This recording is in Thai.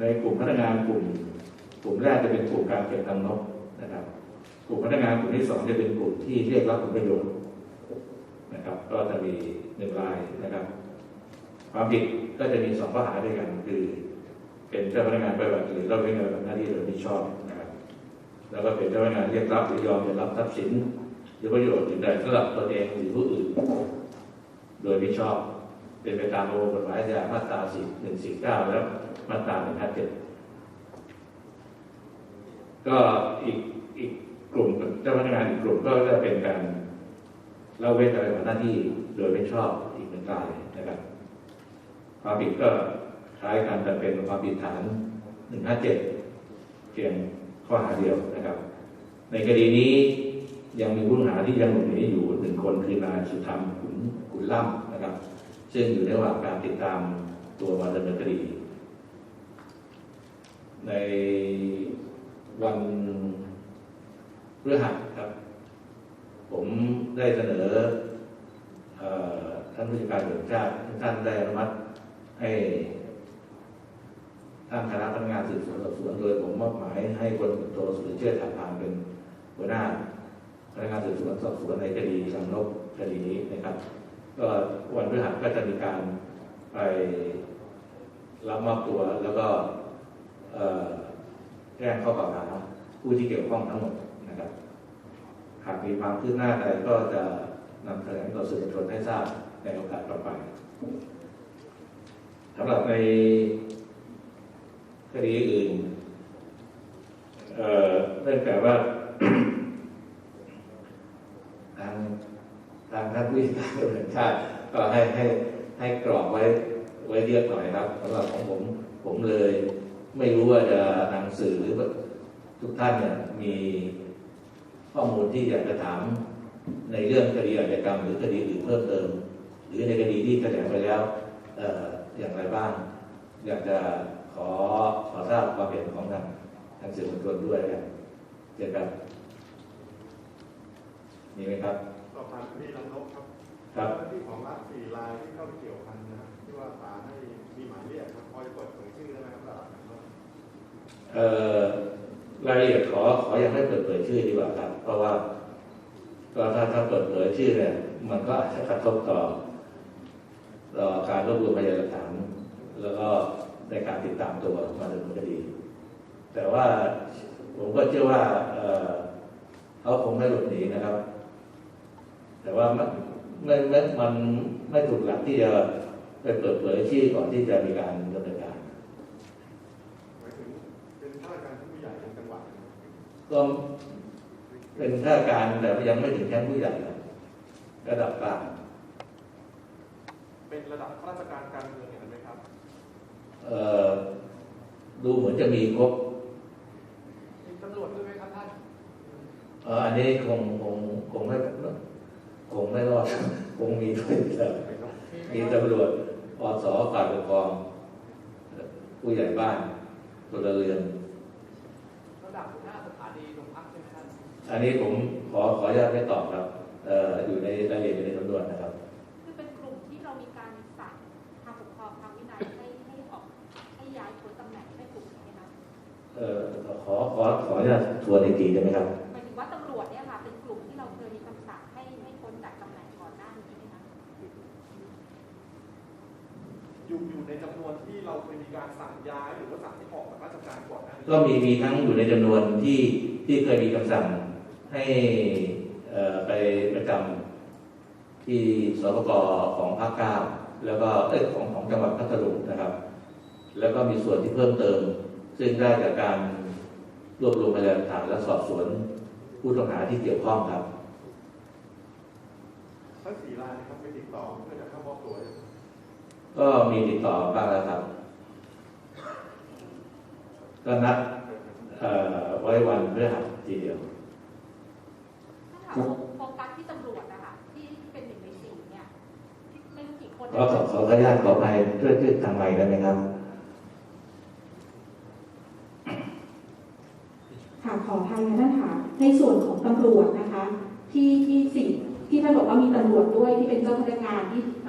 ในกลุ่มพนักงานกลุ่ม กลุ่มแรกจะเป็นกลุ่มการเก็บตังนกนะครับ กลุ่มพนักงานกลุ่มที่สองจะเป็นกลุ่มที่เรียกรับผลประโยชน์นะครับ ก็จะมีหนึ่งรายนะครับ ความผิดก็จะมีสองข้อหาด้วยกันคือ เป็นเจ้าพนักงานปฏิบัติหรือเราเป็นปฏิบัติหน้าที่โดยมิชอบนะครับ แล้วก็เป็นเจ้าพนักงานเรียกรับหรือยอมจะรับทรัพย์สินหรือประโยชน์อื่นใดสำหรับตนเองหรือผู้อื่น โดยมิชอบ เป็นไปตามประมวลกฎหมายอาญามาตรา4 149 แล้วมาตรา157ก็อีกอีกกลุ่มเจ้าพนักงานอีกกลุ่มก็จะเป็นการเล่าเว้นการปฏิบัติหน้าที่โดยไม่ชอบอีกหนึ่งรายนะครับความผิดก็คล้ายกันแต่เป็นความผิดฐาน 157 เพียงข้อหาเดียวนะครับ ในคดีนี้ยังมีผู้ต้องหาที่ยังหลบหนีอยู่หนึ่งคนคือนายสุธรรมขุนขุนล่ำนะครับ ซึ่งอยู่ระหว่างการติดตามตัวมาดำเนินคดี ในวันพฤหัสครับ ผมได้เสนออท่านผู้จัดการตำรวจแห่งชาติท่านได้อนุมัติให้ท่านคณะพนักงานสืบสวนสอบสวนโดยผมมอบหมายให้พลตำรวจโทสุรเชษฐ์ถาพานเป็นหัวหน้าพนักงานสืบสวนสอบสวนในคดีลังนกคดีนี้นะครับ ก็วันพฤหัสก็จะมีการไปรับมอบตัวแล้วก็เอ่อแจ้งข้อกล่าวหาผู้ที่เกี่ยวข้องทั้งหมดนะครับหากมีความคืบหน้าใดก็จะนำแถลงต่อสื่อมวลชนให้ทราบในโอกาสต่อไปสำหรับในคดีอื่นเนื่องจากว่า ทาง ทางท่านผู้ว่าการตำรวจแห่งชาติก็ให้ให้ให้กรอบไว้ไว้เรียบหน่อยครับสำหรับของผมผมเลย ไม่รู้ว่าจะนำสื่อหรือทุกท่านเนี่ยมีข้อมูลที่อยากจะถามในเรื่องคดีอาชญากรรม หรือคดีอื่นเพิ่มเติม หรือในคดีที่แถลงไปแล้วเอออย่างไรบ้าง อยากจะขอขอทราบความเห็นของทางทางสื่อมวลชนด้วยกันเจอกันมีไหมครับ สอบถามคดีลังนกครับครับเจ้าหน้าที่ของรัฐสี่รายที่เข้าไปเกี่ยวพันนะครับที่ว่าศาลให้มีหมายเรียกครับพอจะเปิดเผยชื่อได้ไหมครับตลาดนันเอ่อรายละเอียดขอขอยังไม่เปิดเผยชื่อดีกว่าครับ เพราะว่าก็ถ้าถ้าเปิดเผยชื่อเนี่ยมันก็อาจจะกระทบต่อต่อการรวบรวมพยานหลักฐานแล้วก็ในการติดตามตัวมาดำเนินคดี แต่ว่าผมก็เชื่อว่าเอ่อเขาคงไม่หลบหนีนะครับ แต่ว่ามันไม่ไม่มันไม่ถูกหลักที่จะไปเปิดเผยชื่อก่อนที่จะมีการดำเนินการหมายถึงเป็นข้าราชการผู้ใหญ่ของจังหวัดนะครับก็เป็นข้าราชการแต่ยังไม่ถึงชั้นผู้ใหญ่ครับระดับกลางเป็นระดับข้าราชการการเมืองอย่างนั้นไหมครับเอ่อดูเหมือนจะมีครบมีตำรวจด้วยไหมครับท่านเอ่ออันนี้คงคงคงไม่ คงไม่รอดคงมีด้วยแต่มีตำรวจอสฝ่ายปกครอง ผู้ใหญ่บ้านพลเรือนระดับหัวหน้าสถานีโรงพักใช่ไหมท่านอันนี้ผมขอขออนุญาตไม่ตอบครับเอ่ออยู่ในรายละเอียดอยู่ในสำนวนนะครับ คือเป็นกลุ่มที่เรามีการสั่งทางปกครองทางวินัยให้ให้ออกให้ย้ายพ้นตำแหน่งให้กลุ่มใช่ไหมคะเอ่อขอขอขออนุญาตทวนอีกทีได้ไหมครับ เราเคยมีคำสั่งให้ให้พ้นจากตำแหน่งก่อนหน้านี้ไหมคะอยู่อยู่ในจำนวนที่เราเคยมีการสั่งย้ายหรือว่าสั่งให้ออกจากราชการก่อนหน้านี้ก็มีมีทั้งอยู่ในจำนวนที่ที่เคยมีคำสั่งให้เอ่อไปประจำที่สปกของภาคเก้าแล้วก็เอ้ยของของจังหวัดพัทลุงนะครับ แล้วก็มีส่วนที่เพิ่มเติม ซึ่งได้จากการรวบรวมพยานหลักฐานและสอบสวนผู้ต้องหาที่เกี่ยวข้องครับ ทั้งสี่รายนะครับไปติดต่อเพื่อจะเข้ามอบตัวเนี่ยก็มีติดต่อบ้างแล้วครับ ก็นัดเอ่อไว้วันพฤหัสทีเดียวถ้าถามโฟกัสที่ตำรวจนะคะที่ที่เป็นหนึ่งในสี่เนี่ยที่ไม่รู้กี่คนก็ขอขออนุญาตขอไปช่วยช่วยทางไมค์ได้ไหมครับค่ะขออภัยนะท่านค่ะในส่วนของตำรวจนะคะ ที่ที่สิ่งที่ท่านบอกว่ามีตำรวจด้วยที่เป็นเจ้าพนักงานที่เรา